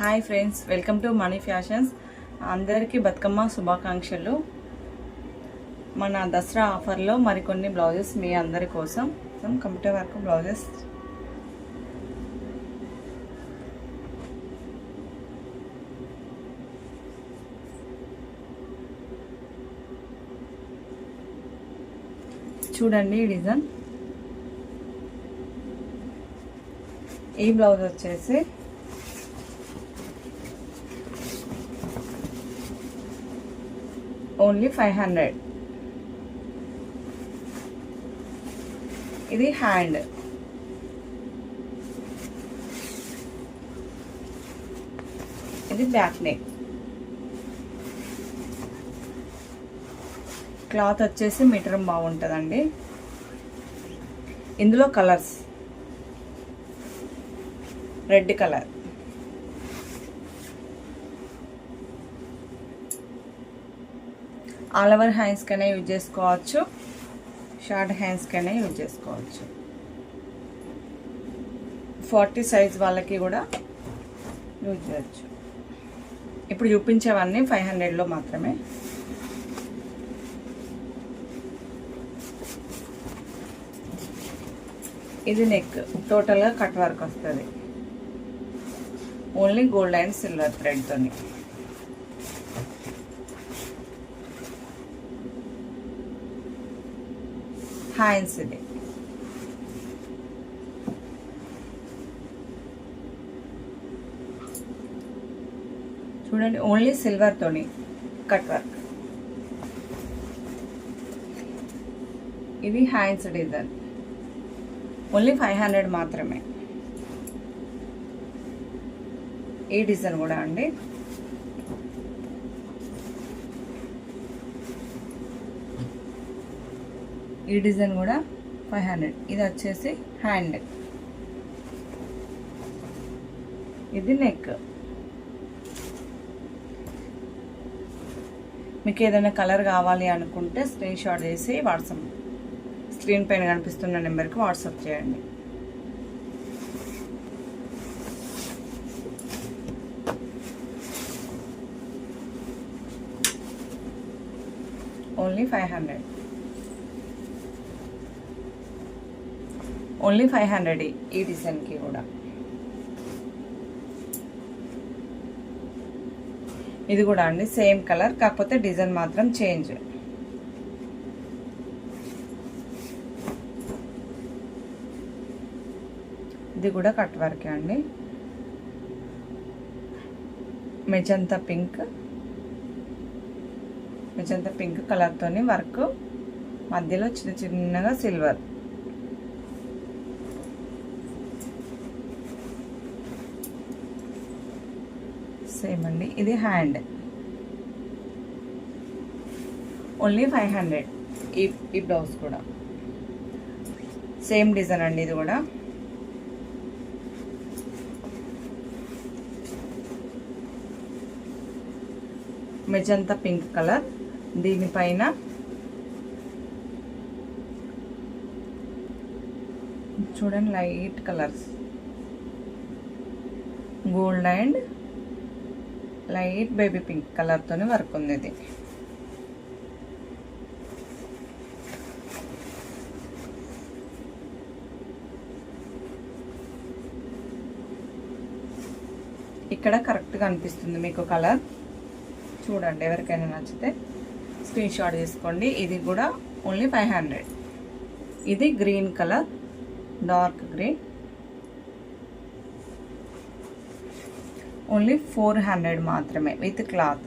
Hi friends welcome to money fashions అందరికీ బతుకమ్మ శుభాకాంక్షలు. మన దసరా ఆఫర్లో మరికొన్ని బ్లౌజెస్ మీ అందరి కోసం. Computer work blouses. చూడండి ఈ డిజైన్. ఈ బ్లౌజ్ వచ్చేసి ఓన్లీ ఫైవ్ హండ్రెడ్. ఇది హ్యాండ్. ఇది బ్యాక్ నెక్. క్లాత్ వచ్చేసి మీటర్ బాగుంటుందండి. ఇందులో colours. Red colour. All over హ్యాండ్స్కైనా use చేసుకోవచ్చు. షార్ట్ హ్యాండ్స్కైనా యూజ్ చేసుకోవచ్చు. ఫార్టీ సైజ్ వాళ్ళకి కూడా యూజ్ చేయొచ్చు. ఇప్పుడు చూపించేవన్నీ ఫైవ్ హండ్రెడ్లో మాత్రమే. ఇది నెక్ టోటల్గా కట్ వర్క్ వస్తుంది. ఓన్లీ గోల్డ్ అండ్ సిల్వర్ థ్రెడ్తోని. హ్యాండ్స్ ఇది చూడండి ఓన్లీ సిల్వర్తోని కట్ వర్క్. ఇది hands design only five hundred మాత్రమే. ఈ డిజైన్ కూడా అండి. ఈ డిజైన్ కూడా ఫైవ్ హండ్రెడ్. ఇది వచ్చేసి హ్యాండ్ నెక్. ఇది నెక్. మీకు ఏదైనా కలర్ కావాలి అనుకుంటే స్క్రీన్ షాట్ చేసి వాట్సాప్ స్క్రీన్ పైన కనిపిస్తున్న నెంబర్కి వాట్సాప్ చేయండి. Only five hundred. Only five hundred ఈ డిజైన్కి కూడా. ఇది కూడా అండి సేమ్ కలర్ కాకపోతే డిజైన్ మాత్రం చేంజ్. ఇది కూడా కట్ వర్కే అండి. Magenta pink. మెజంతా పింక్ కలర్తోని వర్క్. మధ్యలో చిన్న చిన్నగా సిల్వర్. సేమ్ అండి. ఇది హ్యాండ్ ఓన్లీ ఫైవ్ హండ్రెడ్ ఈ ఈ బ్లౌజ్ కూడా. సేమ్ డిజైన్ అండి ఇది కూడా. మెజంతా పింక్ కలర్ దీనిపైన చూడండి light colours gold and light baby pink కలర్తోనే work ఉంది ఇది. ఇక్కడ కరెక్ట్గా అనిపిస్తుంది మీకు కలర్. చూడండి ఎవరికైనా నచ్చితే స్క్రీన్ షాట్ తీసుకోండి. ఇది కూడా ఓన్లీ ఫైవ్ హండ్రెడ్. ఇది green colour dark green. Only four hundred మాత్రమే with cloth.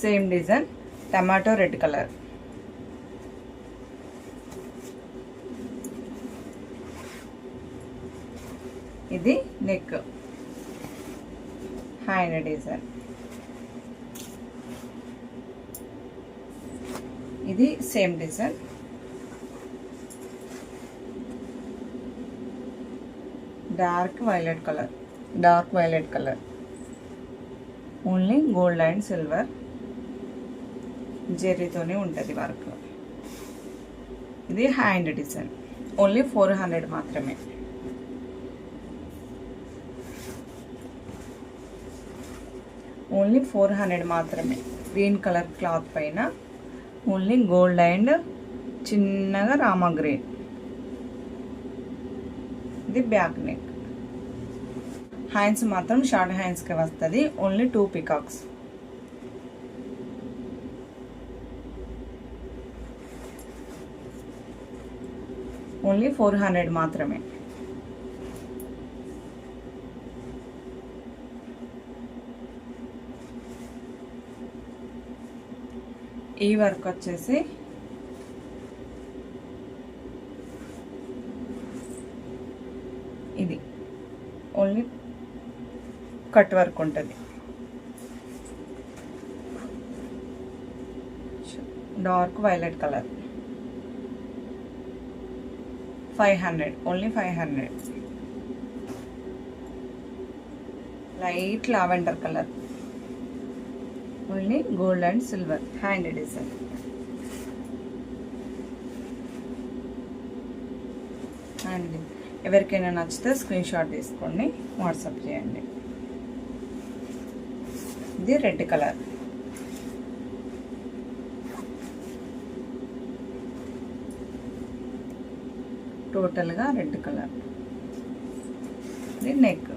Same design tomato red colour. ఇది నెక్. Hand design. ఇది same design. Dark violet colour. Dark violet colour. Only gold and silver జెర్రీతోనే ఉంటుంది work. ఇది hand design. Only four hundred మాత్రమే. Only four hundred మాత్రమే. Green colour cloth పైన only gold and చిన్నగా Rama green. ఇది back neck. Hands మాత్రం short హ్యాండ్స్కి వస్తుంది. Only two peacocks only four hundred మాత్రమే. ఈ వర్క్ వచ్చేసి ఇది. ఓన్లీ కట్ వర్క్ ఉంటుంది. Dark violet colour. Five hundred only five hundred. Light lavender colour. Only gold and silver hand design hand ఎవరికైనా నచ్చితే స్క్రీన్ షాట్ తీసుకోండి వాట్సాప్ చేయండి. ఇది రెడ్ కలర్. టోటల్గా రెడ్ కలర్. ఇది నెక్.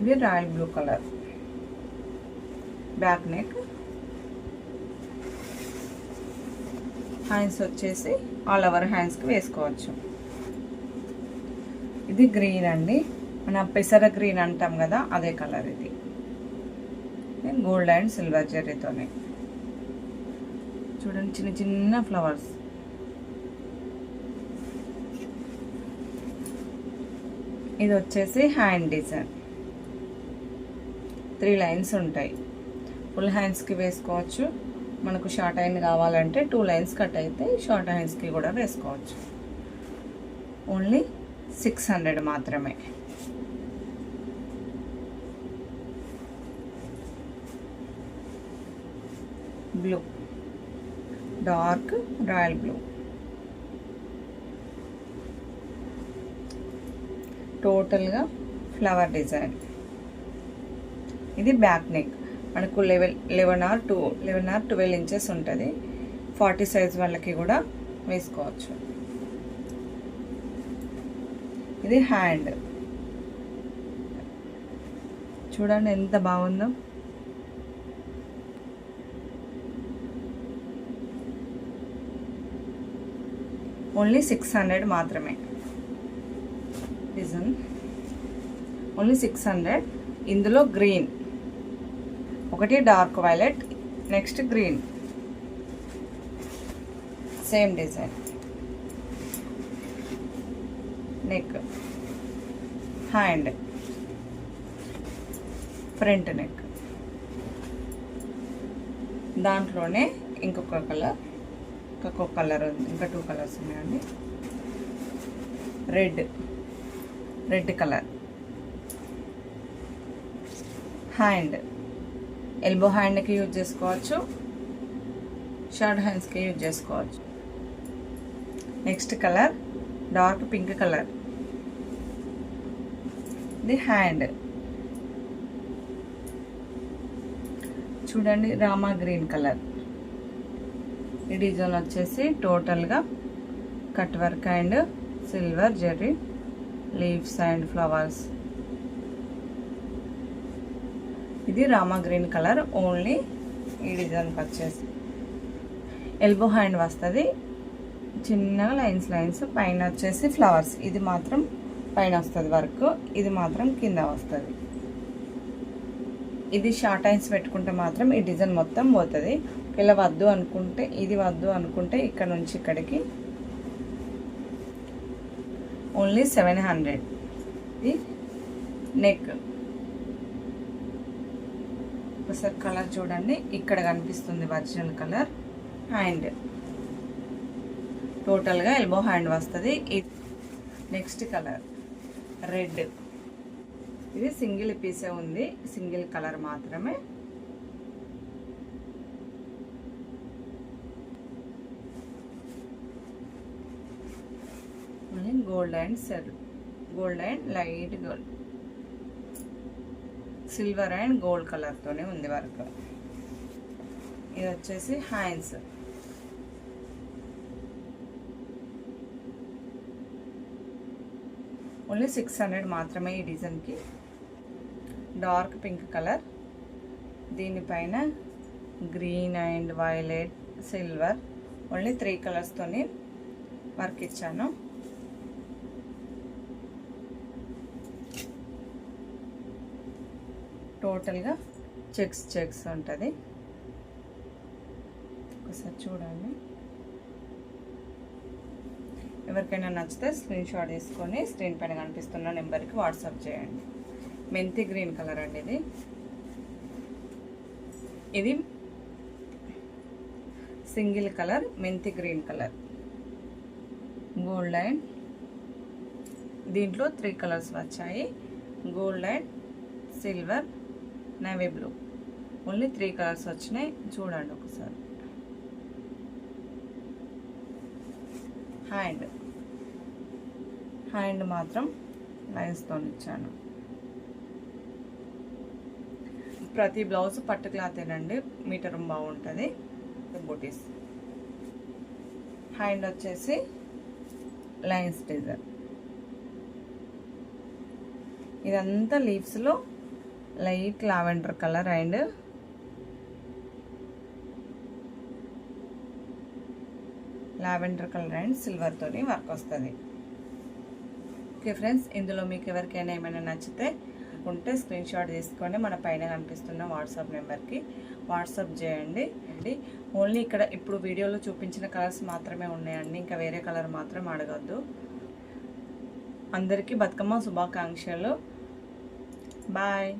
ఇది royal blue colour. Back neck. Hands వచ్చేసి all over హ్యాండ్స్కి వేసుకోవచ్చు. ఇది గ్రీన్ అండి. మన పెసర గ్రీన్ అంటాం కదా అదే కలర్ ఇది. గోల్డ్ అండ్ సిల్వర్ జెర్రీతోనే చూడండి చిన్న చిన్న ఫ్లవర్స్. ఇది వచ్చేసి హ్యాండ్ డిజైన్. త్రీ లైన్స్ ఉంటాయి. ఫుల్ హ్యాండ్స్కి వేసుకోవచ్చు. మనకు షార్ట్ హ్యాండ్ కావాలంటే టూ లైన్స్ కట్ అయితే షార్ట్ హ్యాండ్స్కి కూడా వేసుకోవచ్చు. ఓన్లీ సిక్స్ హండ్రెడ్ మాత్రమే. బ్లూ డార్క్ రాయల్ బ్లూ టోటల్గా ఫ్లవర్ డిజైన్ ఇది బ్యాక్ నెక్ మనకు level eleven or two eleven or twelve inches ఉంటుంది. ఫార్టీ సైజ్ వాళ్ళకి కూడా వేసుకోవచ్చు. ఇది హ్యాండ్ చూడండి ఎంత బాగుందో. ఓన్లీ సిక్స్ హండ్రెడ్ మాత్రమే. Design only six hundred. ఇందులో గ్రీన్. ఒకటి dark violet next green. Same design neck hand front neck దాంట్లోనే ఇంకొక కలర్ ఇంకొక కలర్ ఉంది. ఇంకా టూ కలర్స్ ఉన్నాయండి. Red. Red colour. Hand. Elbow హ్యాండ్కి యూజ్ చేసుకోవచ్చు. షార్ట్ హ్యాండ్స్కి యూజ్ చేసుకోవచ్చు. Next colour. Dark pink colour. ఇది హ్యాండ్. చూడండి రామా గ్రీన్ కలర్. ఈ డిజైన్ వచ్చేసి టోటల్గా cut work and silver zari leaves and flowers ఇది రామా గ్రీన్ కలర్ ఓన్లీ ఈ డిజైన్కి వచ్చేసి. ఎల్బో హ్యాండ్ వస్తుంది. చిన్నగా లైన్స్ లైన్స్ పైన వచ్చేసి ఫ్లవర్స్ ఇది మాత్రం పైన వస్తుంది వర్క్ ఇది మాత్రం కింద వస్తుంది. ఇది షార్ట్ హ్యాండ్స్ పెట్టుకుంటే మాత్రం ఈ డిజైన్ మొత్తం పోతుంది. ఇలా వద్దు అనుకుంటే ఇది వద్దు అనుకుంటే ఇక్కడ నుంచి ఇక్కడికి ఓన్లీ సెవెన్ హండ్రెడ్ ఇది నెక్ ఒకసారి కలర్ చూడండి. ఇక్కడ కనిపిస్తుంది ఒరిజినల్ కలర్ హ్యాండ్ టోటల్గా ఎల్బో హ్యాండ్ వస్తుంది. నెక్స్ట్ కలర్ రెడ్ ఇది సింగిల్ పీసే ఉంది. సింగిల్ కలర్ మాత్రమే. Gold and self gold and light gold silver and gold కలర్తోనే ఉంది వర్క్. ఇది వచ్చేసి హ్యాండ్స్ ఓన్లీ సిక్స్ హండ్రెడ్ మాత్రమే ఈ డిజైన్కి డార్క్ పింక్ కలర్ దీనిపైన green and violet silver only three కలర్స్తోని work ఇచ్చాను. టోటల్గా చెక్స్ చెక్స్ ఉంటుంది. ఒకసారి చూడండి. ఎవరికైనా నచ్చితే స్క్రీన్ షాట్ తీసుకొని స్క్రీన్ పైన కనిపిస్తున్న నెంబర్కి వాట్సాప్ చేయండి. మెంతి గ్రీన్ కలర్ అండి ఇది. ఇది single colour methi green colour. Gold and దీంట్లో త్రీ కలర్స్ వచ్చాయి. Gold and silver navy blue only three colours వచ్చినాయి. చూడండి ఒకసారి. హ్యాండ్. హ్యాండ్ మాత్రం లైన్స్తో ఇచ్చాను. ప్రతి బ్లౌజ్ పట్టు క్లాతేనండి. మీటర్ బాగుంటుంది. బుటీస్. హ్యాండ్ వచ్చేసి లైన్స్ డిజైన్. ఇదంతా లీవ్స్లో light lavender colour and lavender colour and సిల్వర్తోని work వస్తుంది. ఓకే ఫ్రెండ్స్ ఇందులో మీకు ఎవరికైనా ఏమైనా నచ్చితే ఉంటే స్క్రీన్ షాట్ తీసుకొని మన పైన కనిపిస్తున్న వాట్సాప్ నెంబర్కి వాట్సాప్ చేయండి. అండి ఓన్లీ ఇక్కడ ఇప్పుడు వీడియోలో చూపించిన కలర్స్ మాత్రమే ఉన్నాయండి. ఇంకా వేరే కలర్ మాత్రం అడగద్దు. అందరికీ బతుకమ్మ శుభాకాంక్షలు. బాయ్.